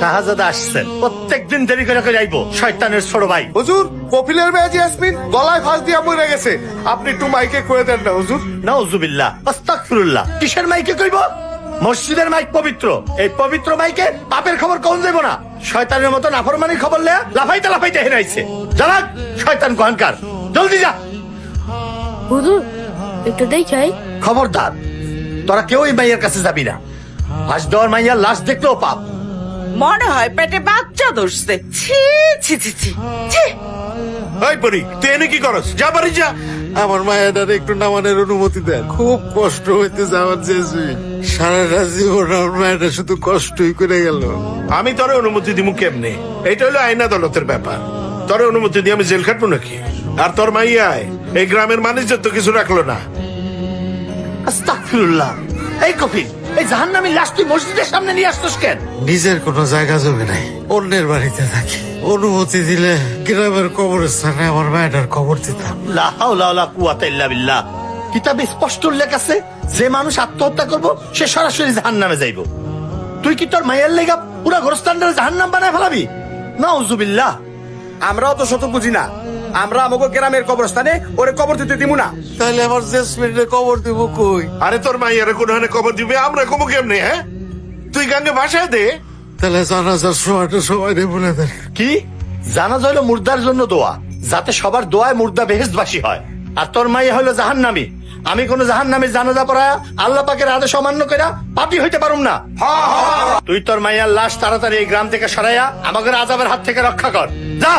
শাহজাদা আসছেন। প্রত্যেক দিন দেরি করে করে আইবো। শয়তানের ছোট ভাই। হুজুর কপিলের মেয়ে গলায় ফাঁস দিয়া মরে গেছে। আপনি একটু মাইকে কয়ে দেন না হুজুর। নাউজুবিল্লাহ আস্তাগফিরুল্লাহ। কিসের মাইকে কইব? মসজিদের মাইক পবিত্র। এই পবিত্র মাইকে পাপের খবর কম দেব না? শয়তানের মতো নাফরমানির খবর লেয়া লাফাইতে লাফাইতে হেরাইছে জানাক শয়তান কহানকার। জলদি যা। হুজুর একটু দেখাই খবরদার তোরা কেউ এই মাইয়ের কাছে যাবি না। আজ দেওয়ার মাইয়ার লাশ দেখলেও পাপ। মনে হয় পেটে বাচ্চা ধরছে। ছি ছি ছি ছি পরি তুই এনে কি করস? যা বাড়ি যা। আমার মায়ের একটু নামানোর অনুমতি দেন খুব কষ্ট আমার সারাটা জীবন আমার মায়েরা শুধু কষ্টই করে গেল। আমি তোর অনুমতি দিব কেমনে? এটা হলো আইন আদালতের ব্যাপার। তোর অনুমতি দিয়ে আমি জেল খাটবো নাকি? আর তোর মাইয়ায় এই গ্রামের মানুষ তো কিছু রাখল না। আস্তাগফিরুল্লাহ। এই কফিল এই জাহান্নামী লাশ তুই মসজিদের সামনে নিয়ে আসতোস কেন? নিজের কোনো জায়গা জমি নাই অন্যের বাড়িতে থাকি। অনুমতি দিলে গ্রামের কবরস্থানে আমার মায়ের কবর দিতাম। লা হাওলা ওয়ালা কুওয়াতা ইল্লা বিল্লাহ। কিতাবে স্পষ্ট উল্লেখ আছে যে মানুষ আত্মহত্যা করব সে সরাসরি জাহান্নামে যাইব। তুই কি তোর মায়ের লেগা পুরা গোরস্থানটা জাহান্নাম বানায় ফেলাবি? নাউজুবিল্লাহ। আমরাও তো শত বুঝি না। আমরা আমাকে গ্রামের কবরস্থানে ওরে কবর দিতে দিব না। তাহলে আমার জেসমিনের কবর দিব কই? আরে তোর মাইয়ারে কোন হানে কবর দিবে? আমরা কমো কেমনে হ্যাঁ? তুই গাঙ্গে ভাষায় দে। তাহলে জানাজার সময়টা সবাই বলে দেন। কি? জানা হলো মুর্দার জন্য দোয়া যাতে সবার দোয়ায় মুর্দা বেহেস্টবাসী হয়। আর তোর মাইয়া হলো জাহান্নামী। আমি কোন জাহান্নামীর জানাজা পড়ায় আল্লাহ পাকের আদেশ অমান্য কইরা পাপি হইতে পারুম না। তুই তোর মাইয়ার লাশ তাড়াতাড়ি এই গ্রাম থেকে সরাইয়া আমাদের আজাবের হাত থেকে রক্ষা কর। যা!